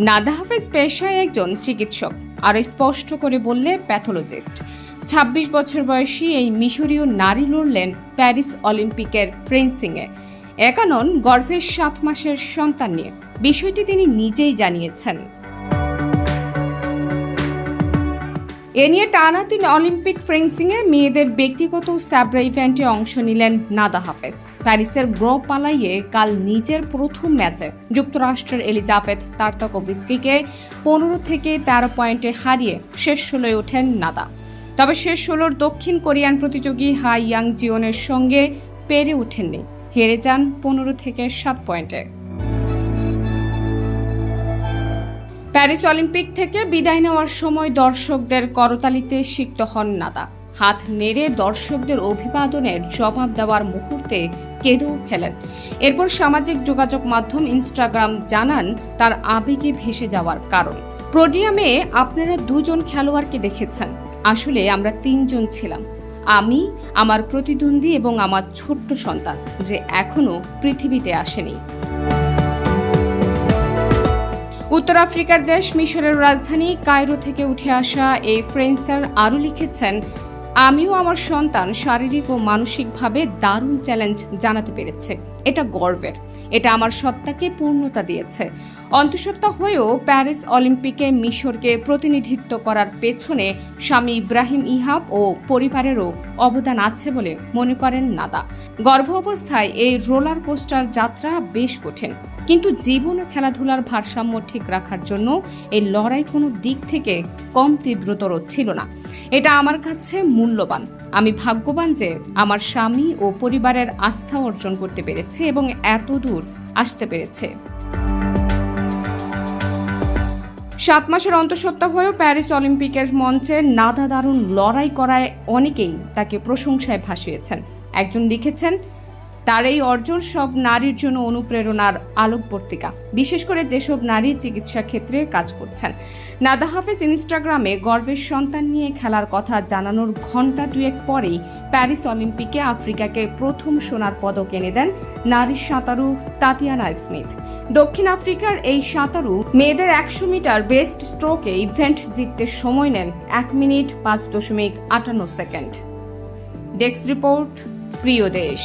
নাদা হাফেজ পেশায় একজন চিকিৎসক আর স্পষ্ট করে বললে প্যাথোলজিস্ট। ছাব্বিশ বছর বয়সী এই মিশরীয় নারী লড়লেন প্যারিস অলিম্পিকের ফ্রেন্সিংয়ে। একানন গর্ভের সাত মাসের সন্তান নিয়ে। বিষয়টি তিনি নিজেই জানিয়েছেন। এ নিয়ে টানা তিন অলিম্পিক ফ্রেন্সিংয়ে মেয়েদের ব্যক্তিগত স্যাবরা ইভেন্টে অংশ নিলেন নাদা হাফেজ। প্যারিসের গ্রো পালাইয়ে কাল নিজের প্রথম ম্যাচে যুক্তরাষ্ট্রের এলিজাবেথ তার্তাকোভিস্কিকে পনেরো থেকে তেরো পয়েন্টে হারিয়ে শেষ ষোলোয় ওঠেন নাদা। তবে শেষ ষোলোর দক্ষিণ কোরিয়ান প্রতিযোগী হাই ইয়াং জিওনের সঙ্গে পেরে ওঠেননি। হেরে যান পনেরো থেকে সাত পয়েন্টে। প্যারিস অলিম্পিক থেকে বিদায় নেওয়ার সময় দর্শকদের করতালিতে সিক্ত হন নাদা। হাত নেড়ে দর্শকদের অভিবাদনের জবাব দেওয়ার মুহূর্তে কেঁদেও ফেলেন। এরপর সামাজিক যোগাযোগ মাধ্যম ইনস্টাগ্রাম জানান তার আবেগে ভেসে যাওয়ার কারণ। প্রোডিয়ামে আপনারা দুজন খেলোয়াড়কে দেখেছেন। আসলে আমরা তিনজন ছিলাম। আমি, আমার প্রতিদ্বন্দ্বী এবং আমার ছোট্ট সন্তান, যে এখনও পৃথিবীতে আসেনি। উত্তর আফ্রিকার দেশ মিশরের রাজধানী কায়রো থেকে উঠে আসা এই ফ্রেন্সার আরও লিখেছেন আমিও আমার সন্তান শারীরিক ও মানসিকভাবে দারুণ চ্যালেঞ্জ জানাতে পেরেছে। এটা গর্বের। এটা আমার সত্তাকে পূর্ণতা দিয়েছে। অন্তঃসত্ত্বা হয়েও প্যারিস অলিম্পিকে মিশরকে প্রতিনিধিত্ব করার পেছনে স্বামী ইব্রাহিম ইহাব ও পরিবারেরও অবদান আছে বলে মনে করেন নাদা। গর্ভ অবস্থায় এই রোলার কোস্টার যাত্রা বেশ কঠিন। কিন্তু জীবন খেলাধুলার ভারসাম্য ঠিক রাখার জন্য এই লড়াই কোনো দিক থেকে কম তীব্রতর ছিল না। এটা আমার কাছে মূল্যবান। আমি ভাগ্যবান যে আমার স্বামী ও পরিবারের আস্থা অর্জন করতে পেরেছে এবং এত দূর আসতে পেরেছে। সাত মাসের অন্তঃসত্ত্বা হয়েও প্যারিস অলিম্পিকের মঞ্চে নাদা দারুণ লড়াই করায় অনেকেই তাকে প্রশংসায় ভাসিয়েছেন। একজন লিখেছেন তার এই অর্জন সব নারীর জন্য অনুপ্রেরণার আলোকবর্তিকা। বিশেষ করে যেসব নারী চিকিৎসা ক্ষেত্রে কাজ করছেন। নাদা হাফেজ ইনস্টাগ্রামে গর্বের সন্তান নিয়ে খেলার কথা জানানোর ঘণ্টা দুয়েক পরেই প্যারিস অলিম্পিকে আফ্রিকাকে প্রথম সোনার পদক এনে দেন নারী সাঁতারু তাতিয়ানা স্মিথ। দক্ষিণ আফ্রিকার এই সাঁতারু মেয়েদের একশো মিটার বেস্ট স্ট্রোকে ইভেন্ট জিততে সময় নেন এক মিনিট পাঁচ দশমিক আটান্ন সেকেন্ড। ডেস্ক রিপোর্ট, প্রিয় দেশ।